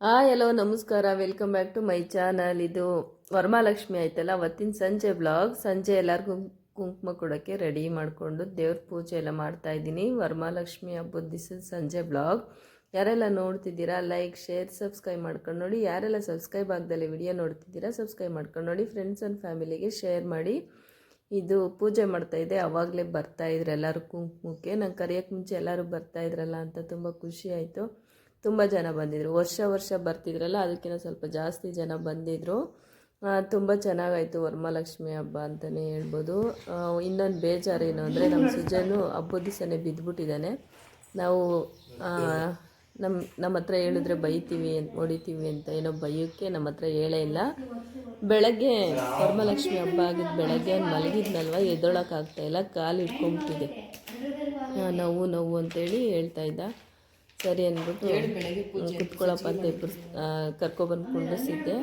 Hi hello ನಮಸ್ಕಾರ. Welcome back to my channel ಇದು ವರಮಹಾಲಕ್ಷ್ಮಿ ಆಯ್ತಲ್ಲ? ಅವತ್ತಿನ ಸಂಜೆ ಬ್ಲಾಗ್ ಸಂಜೆ ಎಲ್ಲರಿಗೂ ಕುಂಕುಮ ಕೊಡೋಕ್ಕೆ ರೆಡಿ ಮಾಡಿಕೊಂಡು ದೇವ್ರ ಪೂಜೆ ಎಲ್ಲ ಮಾಡ್ತಾ ಇದ್ದೀನಿ. ವರಮಹಾಲಕ್ಷ್ಮಿ ಹಬ್ಬದ ದಿವಸದ ಸಂಜೆ ಬ್ಲಾಗ್ ಯಾರೆಲ್ಲ ನೋಡ್ತಿದ್ದೀರಾ ಲೈಕ್ ಶೇರ್ ಸಬ್ಸ್ಕ್ರೈಬ್ ಮಾಡ್ಕೊಂಡು ನೋಡಿ. ಯಾರೆಲ್ಲ ಸಬ್ಸ್ಕ್ರೈಬ್ ಆಗದಲ್ಲಿ ವಿಡಿಯೋ ನೋಡ್ತಿದ್ದೀರಾ ಸಬ್ಸ್ಕ್ರೈಬ್ ಮಾಡ್ಕೊಂಡು ನೋಡಿ. ಫ್ರೆಂಡ್ಸ್ ಆ್ಯಂಡ್ ಫ್ಯಾಮಿಲಿಗೆ ಶೇರ್ ಮಾಡಿ. ಇದು ಪೂಜೆ ಮಾಡ್ತಾ ಇದ್ದೆ ಅವಾಗಲೇ ಬರ್ತಾ ಇದ್ರೆ ಎಲ್ಲರೂ ಕುಂಕುಮಕ್ಕೆ. ನಂಗೆ ಕರೆಯೋಕ್ಕೆ ಮುಂಚೆ ಎಲ್ಲರೂ ಬರ್ತಾ ಇದ್ರಲ್ಲ ಅಂತ ತುಂಬ ಖುಷಿ ಆಯಿತು. ತುಂಬ ಜನ ಬಂದಿದ್ರು. ವರ್ಷ ವರ್ಷ ಬರ್ತಿದ್ರಲ್ಲ, ಅದಕ್ಕಿಂತ ಸ್ವಲ್ಪ ಜಾಸ್ತಿ ಜನ ಬಂದಿದ್ದರು ತುಂಬ ಚೆನ್ನಾಗಾಯಿತು ವರಮಹಾಲಕ್ಷ್ಮಿ ಹಬ್ಬ ಅಂತಲೇ ಹೇಳ್ಬೋದು. ಇನ್ನೊಂದು ಬೇಜಾರೇನು ಅಂದರೆ ನಮ್ಮ ಸುಜನು ಹಬ್ಬದ ದಿವಸನೇ ಬಿದ್ದುಬಿಟ್ಟಿದ್ದಾನೆ ನಾವು ನಮ್ಮ ನಮ್ಮ ಹತ್ರ ಹೇಳಿದ್ರೆ ಬೈತೀವಿ ಹೊಡಿತೀವಿ ಅಂತ ಏನೋ ಬೈಯೋಕ್ಕೆ ನಮ್ಮ ಹತ್ರ ಹೇಳೇ ಇಲ್ಲ. ಬೆಳಗ್ಗೆ ವರಮಹಾಲಕ್ಷ್ಮಿ ಹಬ್ಬ ಆಗಿದ್ದು ಬೆಳಗ್ಗೆ ಅವ್ನು ಮಲಗಿದ್ನಲ್ವ ಎದ್ದೊಳಕ್ಕಾಗ್ತಾಯಿಲ್ಲ ಕಾಲು ಇಟ್ಕೊಂಬಿಟ್ಟಿದೆ ನೋವು ನೋವು ಅಂತೇಳಿ ಹೇಳ್ತಾ ಇದ್ದ. ಸರಿ ಅಂದ್ಬಿಟ್ಟು ಕುತ್ಕೊಳ್ಳಪ್ಪ ಅಂತ ಇಬ್ಬರು ಕರ್ಕೊಬಂದು ಕುಂಡಿಸಿದ್ದೆ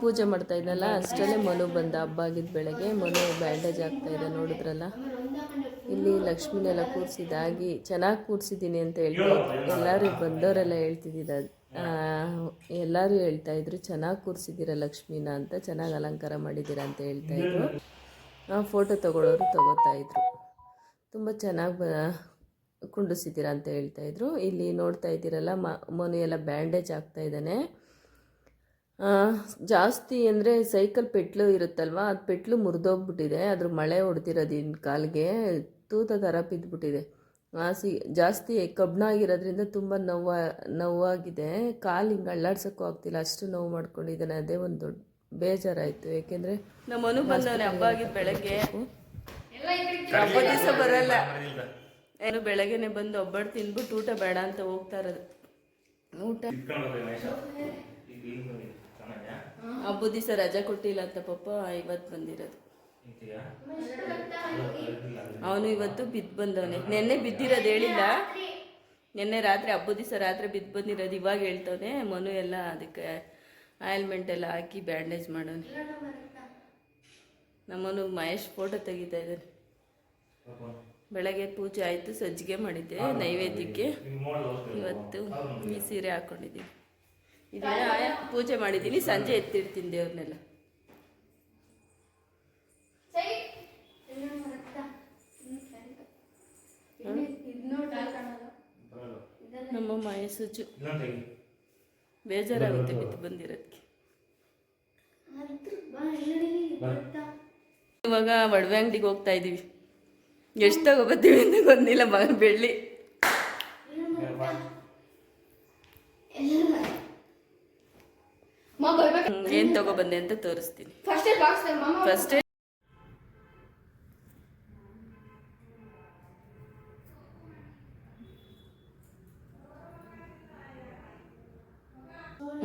ಪೂಜೆ ಮಾಡ್ತಾ ಇದ್ನಲ್ಲ ಅಷ್ಟರಲ್ಲೇ ಮನು ಬಂದ ಹಬ್ಬ ಆಗಿದ್ದ ಬೆಳಗ್ಗೆ ಮನು ಬ್ಯಾಂಡೇಜ್ ಆಗ್ತಾ ಇದೆ ನೋಡಿದ್ರಲ್ಲ? ಇಲ್ಲಿ ಲಕ್ಷ್ಮಿನೆಲ್ಲ ಕೂರಿಸಿದಾಗಿ ಚೆನ್ನಾಗಿ ಕೂರಿಸಿದ್ದೀನಿ ಅಂತ ಹೇಳ್ತಾ ಇದ್ರು ಎಲ್ಲರೂ ಬಂದವರೆಲ್ಲ ಹೇಳ್ತಿದ್ದಿದ್ದ ಎಲ್ಲರೂ ಹೇಳ್ತಾ ಇದ್ರು ಚೆನ್ನಾಗಿ ಕೂರಿಸಿದ್ದೀರ ಲಕ್ಷ್ಮಿನ ಅಂತ ಚೆನ್ನಾಗಿ ಅಲಂಕಾರ ಮಾಡಿದ್ದೀರಾ ಅಂತ ಹೇಳ್ತಾ ಇದ್ರು. ಫೋಟೋ ತಗೊಳ್ಳೋರು ತಗೋತಾ ಇದ್ರು. ತುಂಬ ಚೆನ್ನಾಗಿ ಬ ಕುಂಡಿಸಿದ್ದೀರಾ ಅಂತ ಹೇಳ್ತಾ ಇದ್ರು. ಇಲ್ಲಿ ನೋಡ್ತಾ ಇದ್ದೀರಲ್ಲ ಮ ಮನು ಎಲ್ಲ ಬ್ಯಾಂಡೇಜ್ ಆಗ್ತಾ ಇದ್ದಾನೆ. ಆ, ಜಾಸ್ತಿ ಅಂದರೆ ಸೈಕಲ್ ಪೆಟ್ಲು ಇರುತ್ತಲ್ವ ಅದು ಪೆಟ್ಲು ಮುರಿದೋಗ್ಬಿಟ್ಟಿದೆ. ಅದ್ರ ಮಳೆ ಹೊಡೆದಿರೋದಿನ ಇನ್ನು ಕಾಲಿಗೆ ತೂತ ಥರ ಬಿದ್ದುಬಿಟ್ಟಿದೆ ಆಸಿ ಜಾಸ್ತಿ ಕಬ್ಬಿಣಾಗಿರೋದ್ರಿಂದ ತುಂಬ ನೋವು ನೋವಾಗಿದೆ. ಕಾಲು ಹಿಂಗೆ ಅಳ್ಳಾಡ್ಸೋಕ್ಕೂ ಆಗ್ತಿಲ್ಲ ಅಷ್ಟು ನೋವು ಮಾಡ್ಕೊಂಡಿದ್ದಾನೆ. ಅದೇ ಒಂದು ದೊಡ್ಡ ಬೇಜಾರಾಯಿತು. ಏಕೆಂದರೆ ನಮ್ಮ ಮನು ಬಂದವನೇ ಹಬ್ಬ ಆಗಿದ್ದು ಬೆಳಗ್ಗೆ. ಹಬ್ಬ ದಿವಸ ಬರಲ್ಲ. ಏನು ಬೆಳಗ್ಗೆನೆ ಬಂದು ಒಬ್ಬಟ್ಟು ತಿಂದ್ಬಿಟ್ಟು ಊಟ ಬೇಡ ಅಂತ ಹೋಗ್ತಾ ಇರೋದು. ಊಟ ಹಬ್ಬದ ದಿವಸ ರಜಾ ಕೊಟ್ಟಿಲ್ಲ ಅಂತ ಪಾಪ ಇವತ್ತು ಬಂದಿರೋದು. ಅವನು ಇವತ್ತು ಬಿದ್ದು ಬಂದವನೆ. ನಿನ್ನೆ ಬಿದ್ದಿರೋದು ಹೇಳಿಲ್ಲ. ನಿನ್ನೆ ರಾತ್ರಿ ಹಬ್ಬದ ದಿವಸ ರಾತ್ರಿ ಬಿದ್ದು ಬಂದಿರೋದು ಇವಾಗ ಹೇಳ್ತವನೆ. ಮನು ಎಲ್ಲ ಅದಕ್ಕೆ ಆಯಿಲ್ಮೆಂಟ್ ಎಲ್ಲ ಹಾಕಿ ಬ್ಯಾಂಡೇಜ್ ಮಾಡೋನೆ. ನಮ್ಮನು ಮಹೇಶ್ ಫೋಟೋ ತೆಗಿತಾ ಇದ್ದಾನೆ. ಬೆಳಗ್ಗೆ ಪೂಜೆ ಆಯಿತು ಸಜ್ಜಿಗೆ ಮಾಡಿದ್ದೆ ನೈವೇದ್ಯಕ್ಕೆ ಇವತ್ತು ಈ ಸೀರೆ ಹಾಕ್ಕೊಂಡಿದ್ದೀನಿ ಇದೆಲ್ಲ ಪೂಜೆ ಮಾಡಿದ್ದೀನಿ ಸಂಜೆ ಎತ್ತಿರ್ತೀನಿ ದೇವ್ರನ್ನೆಲ್ಲ ನಮ್ಮ ಮಾಯ ಸುಜು ಬೇಜಾರಾಗುತ್ತೆ ಬಿದ್ದು ಬಂದಿರೋದಕ್ಕೆ ಇವಾಗ ಒಡವೆ ಅಂಗಡಿಗೆ ಹೋಗ್ತಾ ಇದ್ದೀವಿ ಎಷ್ಟು ತಗೋಬತ್ತೀವಿ ಅಂತ ಗೊತ್ತಿಲ್ಲ ಮಗ ಬೆಳ್ಳಿ. ಏನು ತಗೊಬಂದೆ ಅಂತ ತೋರಿಸ್ತೀನಿ. ಫಸ್ಟ್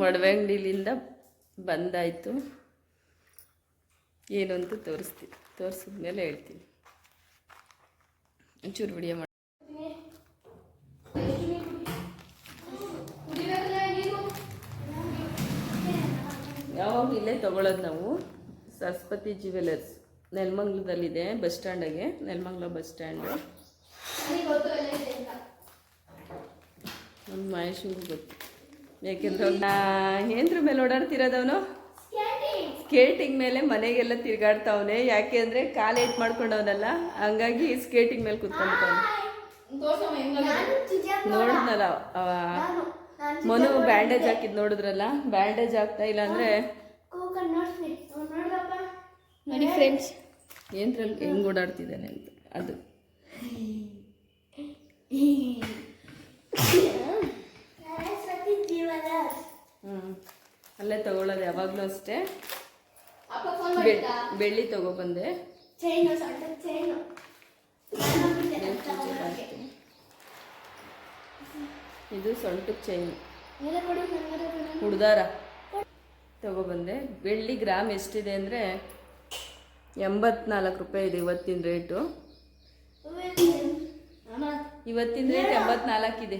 ಒಡವೆ ಅಂಗಡಿಲಿಂದ ಬಂದಾಯ್ತು. ಏನು ಅಂತ ತೋರಿಸ್ತೀನಿ. ತೋರಿಸಿದ್ಮೇಲೆ ಹೇಳ್ತೀನಿ. ಒಂಚೂರು ವಿಡಿಯೋ ಮಾಡಿ ಯಾವಾಗ ಇಲ್ಲೇ ತಗೊಳ್ಳೋದು ನಾವು. ಸರಸ್ವತಿ ಜ್ಯುವೆಲರ್ಸ್. ನೆಲಮಂಗ್ಲದಲ್ಲಿದೆ ಬಸ್ ಸ್ಟ್ಯಾಂಡಾಗೆ ನೆಲಮಂಗ್ಲ ಬಸ್ ಸ್ಟ್ಯಾಂಡು. ನಮ್ಮ ಮಹೇಶಿಗೂ ಗೊತ್ತು. ಯಾಕೆಂದ್ರೆ ಏನ್ರ ಮೇಲೆ ಓಡಾಡ್ತಿರೋದವನು ಸ್ಕೇಟಿಂಗ್ ಮೇಲೆ ಮನೆಗೆಲ್ಲ ತಿರ್ಗಾಡ್ತಾವನೆ. ಯಾಕೆ ಅಂದ್ರೆ ಕಾಲು ಏಟ್ ಮಾಡ್ಕೊಂಡವನಲ್ಲ ಹಂಗಾಗಿ ಸ್ಕೇಟಿಂಗ್ ಮೇಲೆ ಕುತ್ಕೊಂಡ್ಬಿಟ್ಟವನು ನೋಡಿದ್ನಲ್ಲ ಮನು ಬ್ಯಾಂಡೇಜ್ ಹಾಕಿದ್ ನೋಡಿದ್ರಲ್ಲ ಬ್ಯಾಂಡೇಜ್ ಹಾಕ್ತಾ ಇಲ್ಲ ಅಂದ್ರೆ ನೋಡಿ ಫ್ರೆಂಡ್ಸ್ ಏನ್ರಲ್ಲಿ ಹೆಂಗ್ ಓಡಾಡ್ತಿದ್ದಾನೆ ಅಂತ ಅದು. ಹ್ಞೂ ಅಲ್ಲೇ ತಗೊಳ್ಳೋದು ಯಾವಾಗಲೂ ಅಷ್ಟೇ. ಬೆಳ್ಳಿ ತಗೊಬಂದೆ ಇದು ಸ್ವಲ್ಪ ಚೈನ್. ಹುಡ್ದಾರ. ತಗೊಬಂದೆ ಬೆಳ್ಳಿ ಗ್ರಾಮ್ ಎಷ್ಟಿದೆ ಅಂದರೆ ಎಂಬತ್ನಾಲ್ಕು ರೂಪಾಯಿ ಇದೆ ಇವತ್ತಿನ ರೇಟು. ಇವತ್ತಿನ ರೇಟ್ ಎಂಬತ್ನಾಲ್ಕಿದೆ. ಇದೆ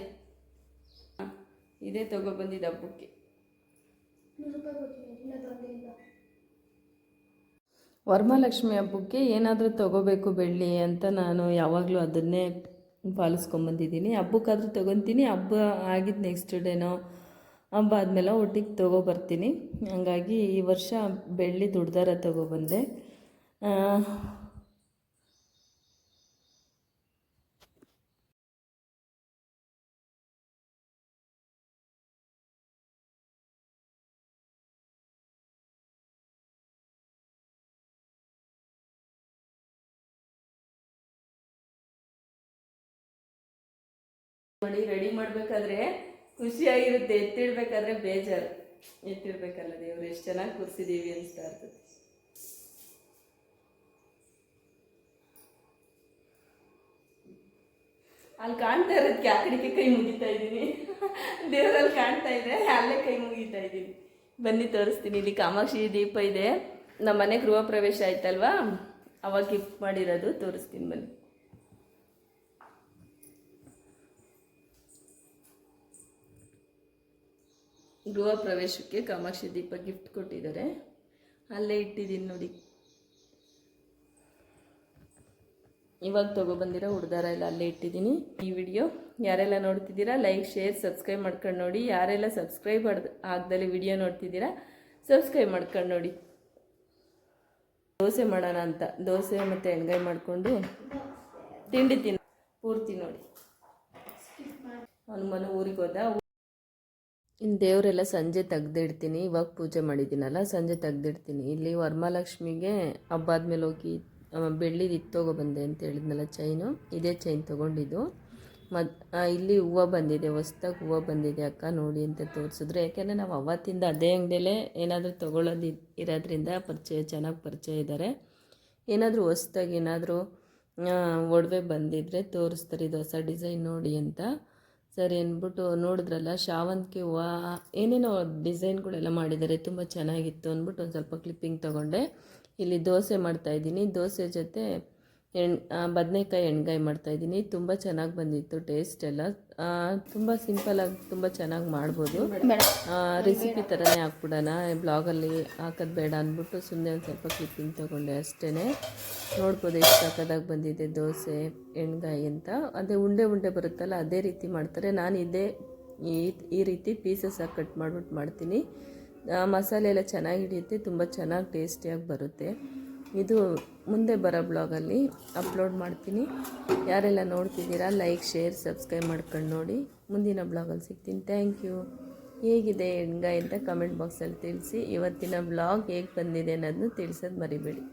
ಇದೇ ತಗೊಬಂದಿದ್ದು ಹಬ್ಬಕ್ಕೆ ನೂರು ರೂಪಾಯಿ ಕೊಡ್ತೀನಿ ಇಲ್ಲ ತೊಂದಿಲ್ಲ ವರಮಹಾಲಕ್ಷ್ಮಿ ಹಬ್ಬಕ್ಕೆ ಏನಾದರೂ ತಗೋಬೇಕು ಬೆಳ್ಳಿ ಅಂತ ನಾನು ಯಾವಾಗಲೂ ಅದನ್ನೇ ಪಾಲಿಸ್ಕೊಂಬಂದಿದ್ದೀನಿ. ಹಬ್ಬಕ್ಕಾದರೂ ತೊಗೊತೀನಿ. ಹಬ್ಬ ಆಗಿದ್ದು ನೆಕ್ಸ್ಟ್ ಡೇನೋ ಹಬ್ಬ ಆದಮೇಲೆ ಒಟ್ಟಿಗೆ ತೊಗೊಬರ್ತೀನಿ ಹಂಗಾಗಿ ಈ ವರ್ಷ ಬೆಳ್ಳಿ ದುಡ್ದಾರ ತೊಗೊಬಂದೆ ಮಾಡಿ ರೆಡಿ ಮಾಡಬೇಕಾದ್ರೆ ಖುಷಿಯಾಗಿರುತ್ತೆ, ಎತ್ತಿಡ್ಬೇಕಾದ್ರೆ ಬೇಜಾರು. ಎತ್ತಿಡ್ಬೇಕಲ್ಲ ದೇವ್ರು, ಎಷ್ಟು ಚೆನ್ನಾಗಿ ಕೂರಿಸಿದೀವಿ ಅನಿಸ್ತಾ ಇರ್ತದೆ ಅಲ್ಲಿ ಕಾಣ್ತಾ ಇರೋದಕ್ಕೆ ಆ ಕಡೆಗೆ ಕೈ ಮುಗಿತಾ ಇದ್ದೀನಿ. ದೇವರಲ್ಲಿ ಕಾಣ್ತಾ ಇದೆ, ಅಲ್ಲೇ ಕೈ ಮುಗಿತಾ ಇದ್ದೀನಿ. ಬನ್ನಿ, ತೋರಿಸ್ತೀನಿ. ಇಲ್ಲಿ ಕಾಮಾಕ್ಷಿ ದೀಪ ಇದೆ. ನಮ್ಮ ಮನೆ ಗೃಹ ಪ್ರವೇಶ ಆಯ್ತಲ್ವಾ? ಅವಾಗ ಗಿಫ್ಟ್ ಮಾಡಿರೋದು, ತೋರಿಸ್ತೀನಿ ಬನ್ನಿ. ಗೃಹ ಪ್ರವೇಶಕ್ಕೆ ಕಾಮಾಕ್ಷಿ ದೀಪ ಗಿಫ್ಟ್ ಕೊಟ್ಟಿದ್ದಾರೆ. ಅಲ್ಲೇ ಇಟ್ಟಿದ್ದೀನಿ ನೋಡಿ. ಇವಾಗ ಬಂದಿರೋ ಹುಡ್ದಾರ ಎಲ್ಲ ಅಲ್ಲೇ ಇಟ್ಟಿದ್ದೀನಿ. ಈ ವಿಡಿಯೋ ಯಾರೆಲ್ಲ ನೋಡ್ತಿದ್ದೀರಾ ಲೈಕ್ ಶೇರ್ ಸಬ್ಸ್ಕ್ರೈಬ್ ಮಾಡ್ಕೊಂಡು ನೋಡಿ. ಯಾರೆಲ್ಲ ಸಬ್ಸ್ಕ್ರೈಬ್ ಆಗ್ದಲ್ಲಿ ವಿಡಿಯೋ ನೋಡ್ತಿದ್ದೀರಾ ಸಬ್ಸ್ಕ್ರೈಬ್ ಮಾಡ್ಕೊಂಡು ನೋಡಿ. ದೋಸೆ ಮಾಡೋಣ ಅಂತ. ದೋಸೆ ಮತ್ತು ಎಣ್ಗಾಯಿ ಮಾಡಿಕೊಂಡು ತಿಂಡಿ ತಿನ್ನ ಪೂರ್ತಿ ನೋಡಿ. ಹನುಮನು ಊರಿಗೆ ಹೋದ ಇನ್ನು ದೇವರೆಲ್ಲ ಸಂಜೆ ತೆಗ್ದಿಡ್ತೀನಿ. ಇವಾಗ ಪೂಜೆ ಮಾಡಿದ್ದೀನಲ್ಲ, ಸಂಜೆ ತೆಗ್ದಿಡ್ತೀನಿ. ಇಲ್ಲಿ ವರಮಹಾಲಕ್ಷ್ಮಿಗೆ ಹಬ್ಬ ಆದಮೇಲೆ ಹೋಗಿ ಬೆಳ್ಳಿದು ಇತ್ತೋಗೋ ಬಂದೆ ಅಂತ ಹೇಳಿದ್ನಲ್ಲ ಚೈನು. ಇದೇ ಚೈನ್ ತೊಗೊಂಡಿದ್ದು. ಮದ್ ಇಲ್ಲಿ ಹೂವು ಬಂದಿದೆ, ಹೊಸ್ದಾಗಿ ಹೂವು ಬಂದಿದೆ ಅಕ್ಕ, ನೋಡಿ ಅಂತ ತೋರಿಸಿದ್ರು. ಯಾಕೆಂದರೆ ನಾವು ಅವತ್ತಿಂದ ಅದೇ ಅಂಗಡಿಯಲ್ಲೇ ಏನಾದರೂ ತೊಗೊಳ್ಳೋದು ಇರೋದ್ರಿಂದ ಪರಿಚಯ, ಚೆನ್ನಾಗಿ ಪರಿಚಯ ಇದ್ದಾರೆ ಏನಾದರೂ ಹೊಸ್ದಾಗಿ ಏನಾದರೂ ಒಡವೆ ಬಂದಿದ್ದರೆ ತೋರಿಸ್ತಾರೆ, ಇದು ಹೊಸ ಡಿಸೈನ್ ನೋಡಿ ಅಂತ. ಸರಿ ಅಂದ್ಬಿಟ್ಟು ನೋಡಿದ್ರಲ್ಲ ಶಾವಂತಿಗೆ ಹೂವು ಏನೇನೋ ಡಿಸೈನ್ಗಳೆಲ್ಲ ಮಾಡಿದ್ದಾರೆ, ತುಂಬ ಚೆನ್ನಾಗಿತ್ತು ಅಂದ್ಬಿಟ್ಟು ಒಂದು ಸ್ವಲ್ಪ ಕ್ಲಿಪ್ಪಿಂಗ್ ತೊಗೊಂಡೆ. ಇಲ್ಲಿ ದೋಸೆ ಮಾಡ್ತಾಯಿದ್ದೀನಿ ದೋಸೆ ಜೊತೆ ಎಣ್ ಬದನೆಕಾಯಿ ಎಣ್ಗಾಯಿ ಮಾಡ್ತಾಯಿದ್ದೀನಿ ತುಂಬ ಚೆನ್ನಾಗಿ ಬಂದಿತ್ತು ಟೇಸ್ಟ್ ಎಲ್ಲ. ತುಂಬ ಸಿಂಪಲಾಗಿ ತುಂಬ ಚೆನ್ನಾಗಿ ಮಾಡ್ಬೋದು. ರೆಸಿಪಿ ಥರನೇ ಹಾಕ್ಬಿಡೋಣ. ಬ್ಲಾಗಲ್ಲಿ ಹಾಕೋದು ಬೇಡ ಅಂದ್ಬಿಟ್ಟು ಸುಮ್ಮನೆ ಒಂದು ಸ್ವಲ್ಪ ಕ್ಲಿಪ್ಪಿಂಗ್ ತೊಗೊಂಡೆ ಅಷ್ಟೇ ನೋಡ್ಬೋದು ಎಷ್ಟು ಸಕ್ಕದಾಗಿ ಬಂದಿದೆ ದೋಸೆ, ಎಣ್ಗಾಯಿ ಅಂತ. ಅದೇ ಉಂಡೆ ಉಂಡೆ ಬರುತ್ತಲ್ಲ, ಅದೇ ರೀತಿ ಮಾಡ್ತಾರೆ. ನಾನು ಇದೇ ಈ ಈ ರೀತಿ ಪೀಸಸ್ ಹಾಕಿ ಕಟ್ ಮಾಡ್ಬಿಟ್ಟು ಮಾಡ್ತೀನಿ. ಮಸಾಲೆ ಎಲ್ಲ ಚೆನ್ನಾಗಿ ಹಿಡಿಯುತ್ತೆ, ತುಂಬ ಚೆನ್ನಾಗಿ ಟೇಸ್ಟಿಯಾಗಿ ಬರುತ್ತೆ. ಇದು ಮುಂದೆ ಬರೋ ಬ್ಲಾಗಲ್ಲಿ ಅಪ್ಲೋಡ್ ಮಾಡ್ತೀನಿ. ಯಾರೆಲ್ಲ ನೋಡ್ತಿದ್ದೀರಾ, ಲೈಕ್, ಶೇರ್, ಸಬ್ಸ್ಕ್ರೈಬ್ ಮಾಡ್ಕೊಂಡು ನೋಡಿ. ಮುಂದಿನ ಬ್ಲಾಗಲ್ಲಿ ಸಿಗ್ತೀನಿ. Thank you. ಹೇಗಿದೆ ಹೆಂಗ ಅಂತ ಕಮೆಂಟ್ ಬಾಕ್ಸಲ್ಲಿ ತಿಳಿಸಿ. ಇವತ್ತಿನ ಬ್ಲಾಗ್ ಹೇಗೆ ಬಂದಿದೆ ಅನ್ನೋದನ್ನು ತಿಳಿಸೋದು ಮರಿಬೇಡಿ.